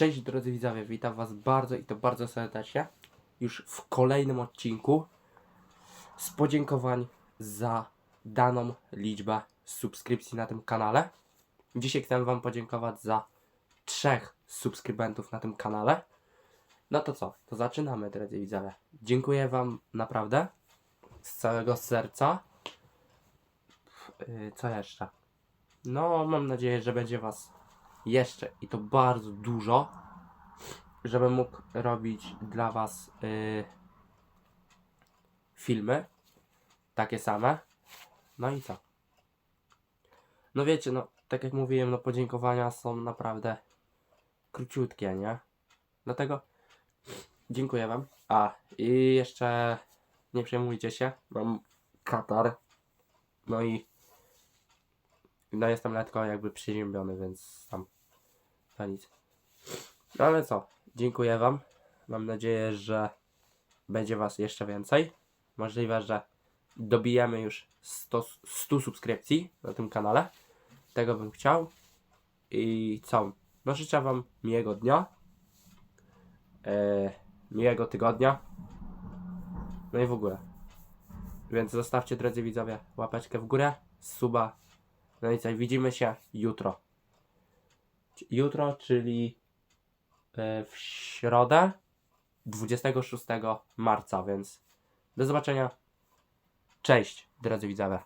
Cześć drodzy widzowie, witam was bardzo i to bardzo serdecznie już w kolejnym odcinku z podziękowań za daną liczbę subskrypcji na tym kanale. Dzisiaj chcę wam podziękować za trzech subskrybentów na tym kanale. No to co, to zaczynamy drodzy widzowie. Dziękuję wam naprawdę z całego serca. Yy, Co jeszcze? No, mam nadzieję, że będzie was jeszcze i to bardzo dużo, żebym mógł robić dla Was y, filmy takie same. No i co? No wiecie, no tak jak mówiłem, no podziękowania są naprawdę króciutkie, nie? Dlatego dziękuję Wam. A i jeszcze nie przejmujcie się, mam katar. No i no jestem lekko jakby przeziębiony, więc tam to nic. No ale co, dziękuję Wam. Mam nadzieję, że będzie Was jeszcze więcej. Możliwe, że dobijemy już 100, 100 subskrypcji na tym kanale. Tego bym chciał. I co? No życzę Wam miłego dnia. E, miłego tygodnia. No i w ogóle. Więc zostawcie, drodzy widzowie, łapeczkę w górę, suba. No i co, widzimy się jutro. Jutro, czyli e, w środę 26 marca, więc do zobaczenia. Cześć, drodzy widzowie.